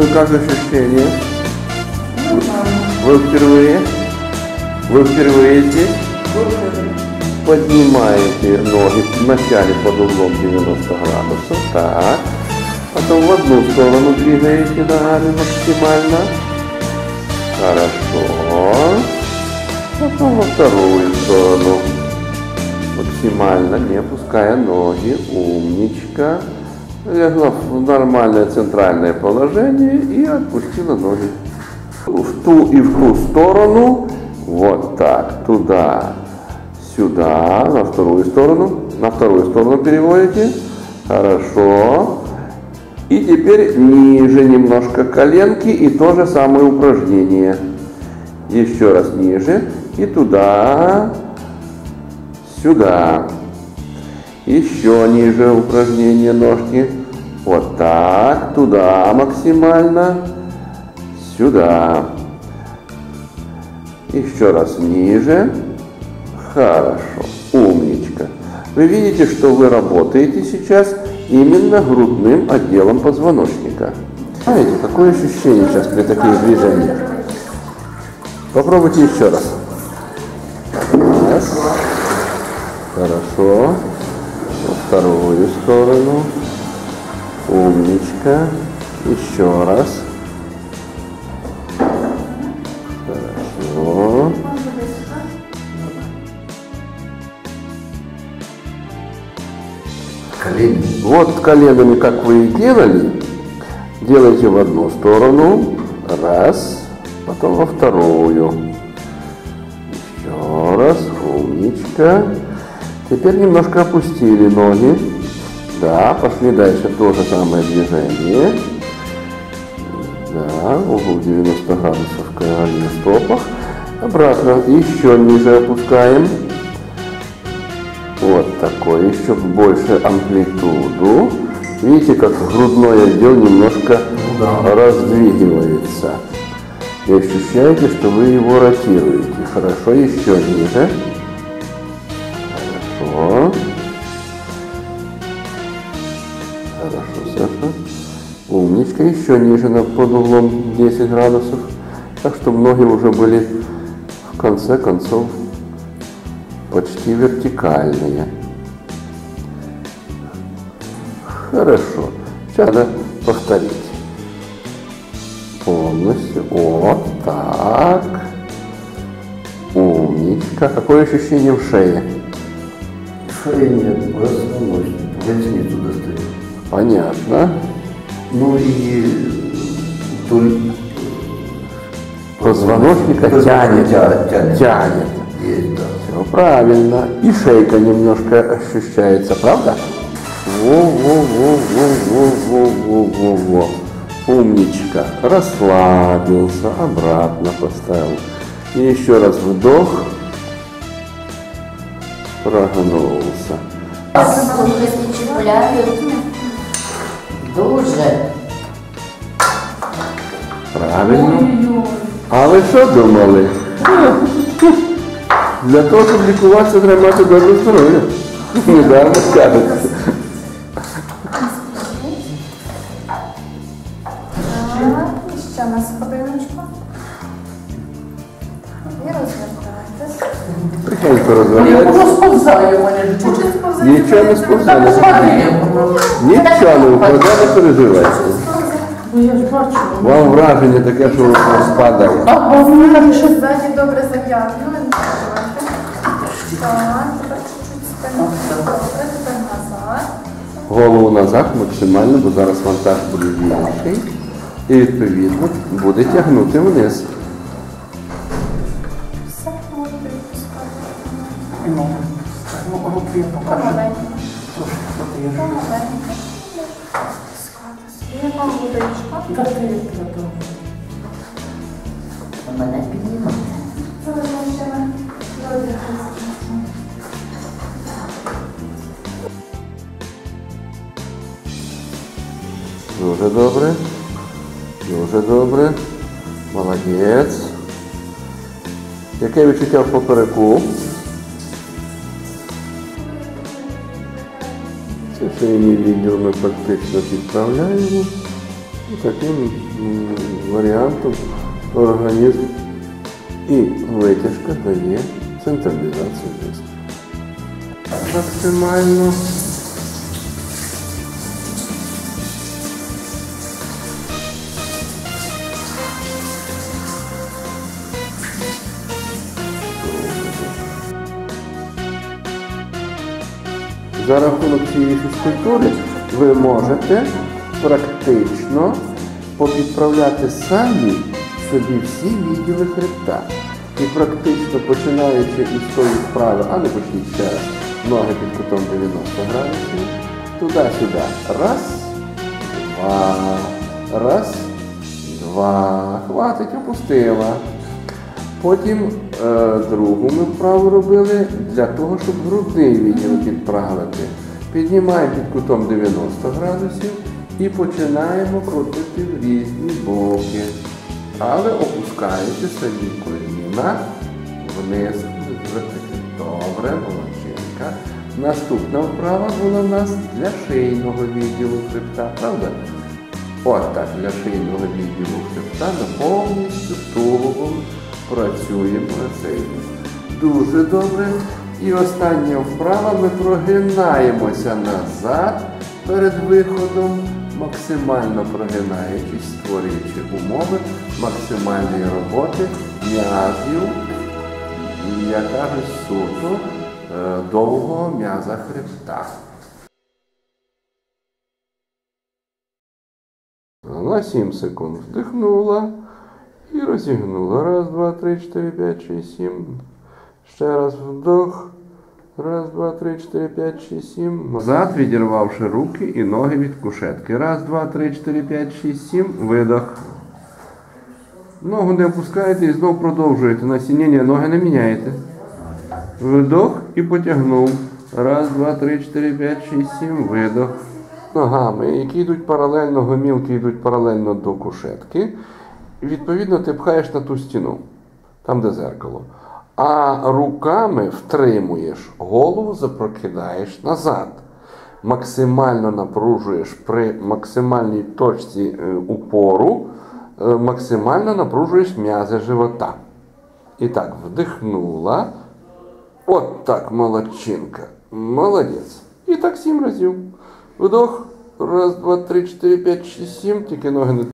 И как ощущение? Вы впервые? Вы впервые здесь? Поднимаете ноги вначале под углом 90 градусов. Так. Потом в одну сторону двигаете ногами максимально. Хорошо. Потом во вторую сторону. Максимально, не опуская ноги. Умничка. Легла в нормальное центральное положение и отпустила ноги. В ту и в ту сторону. Вот так. Туда. Сюда. На вторую сторону. На вторую сторону переводите. Хорошо. И теперь ниже немножко коленки и то же самое упражнение. Еще раз ниже и туда, сюда. Еще ниже упражнение ножки. Вот так, туда максимально, сюда. Еще раз ниже. Хорошо, умничка. Вы видите, что вы работаете сейчас именно грудным отделом позвоночника. Знаете, какое ощущение сейчас при таких движениях? Попробуйте еще раз. Раз. Хорошо. Вторую сторону. Умничка. Еще раз. Хорошо. Колени. Вот коленами, как вы и делали, делайте в одну сторону, раз, потом во вторую. Еще раз, умничка. Теперь немножко опустили ноги. Да, пошли дальше, то же самое движение. Да, угол 90 градусов на стопах. Обратно, еще ниже опускаем. Вот такой, еще больше амплитуду. Видите, как грудной отдел немножко раздвигивается. И ощущаете, что вы его ротируете. Хорошо, еще ниже. Умничка. Еще ниже на- под углом 10 градусов. Так, чтобы ноги уже были в конце концов почти вертикальные. Хорошо. Сейчас надо повторить. Полностью. Вот так. Умничка. Какое ощущение в шее? Шеи нет, позвоночник, поясницу достаю. Понятно. Ну и Позвоночника Позвоночник тянет. тя- тянет. Тянет. есть, да. Все правильно. И шейка немножко ощущается, правда? Во-во-во-во-во-во-во-во. Умничка. Расслабился, обратно поставил. И еще раз вдох. Прогнулся. Чіпляють. Дуже. Правильно. А ви що думали? Для того, щоб лікуватися, треба мати добре здоров'я. Недарно скажете. Ще на сходиночку. І розвертайтесь. Тихенько розвертайтеся. Воно сповзає у мене чуть-чуть. Нічого не сповзає. Нічого не впаде, не переживайте. Ну я ж бачу. Вам враження таке, що воно спадає. А, в мене ще Ззаді добре затягнули. Так, тепер чуть-чуть спину. Добре, тепер назад. Голову назад максимально, бо зараз вантаж буде більший. І відповідно буде тягнути вниз. Ну, ну, руки покажу. Та ти. Мене піднімати. Дуже добре. Яке відчуття в попереку? Це шийний відділ ми практично підправляємо. таким варіантом організм і витяжка дає централізацію тиску. Максимально. За рахунок цієї фізкультури ви можете практично попідправляти самі собі всі відділи хребта. І практично починаючи із тої вправи, а не почніть ще раз, ноги під кутом 90 градусів, туди-сюди. Раз, два, раз, два. Хватить, опустила. Потім другу ми вправу робили для того, щоб грудний відділ підправити. Піднімаємо під кутом 90 градусів і починаємо крутити в різні боки. Але опускаючи самі коліна вниз. Добре, молодчинка. Наступна вправа була в нас для шийного відділу хребта, правда? От так, для шийного відділу хребта ми повністю тулубом працюємо на цей. Дуже добре. І остання вправа ми прогинаємося назад перед виходом, максимально прогинаючись, створюючи умови максимальної роботи м'язів, я кажу, суто е, довгого м'яза хребта. На 7 секунд вдихнула і розігнула. Раз, два, три, чотири, п'ять, шість, сім. Ще раз вдох. Раз, два, три, чотири, п'ять, шість, сім. Назад, відірвавши руки і ноги від кушетки. Раз, два, три, чотири, п'ять, шість, сім. Видох. Ногу не опускаєте і знову продовжуєте. На сінення ноги не міняєте. Вдох і потягнув. Раз, два, три, чотири, п'ять, шість, сім. Видох. Ногами, які йдуть паралельно, гомілки йдуть паралельно до кушетки. І відповідно ти пхаєш на ту стіну, там де зеркало. А руками втримуєш, голову запрокидаєш назад. Максимально напружуєш при максимальній точці е, упору, е, максимально напружуєш м'язи живота. І так, вдихнула. От так, молодчинка. Молодець. І так сім разів. Вдох. Раз, два, три, чотири, п'ять, шість, сім. Тільки ноги не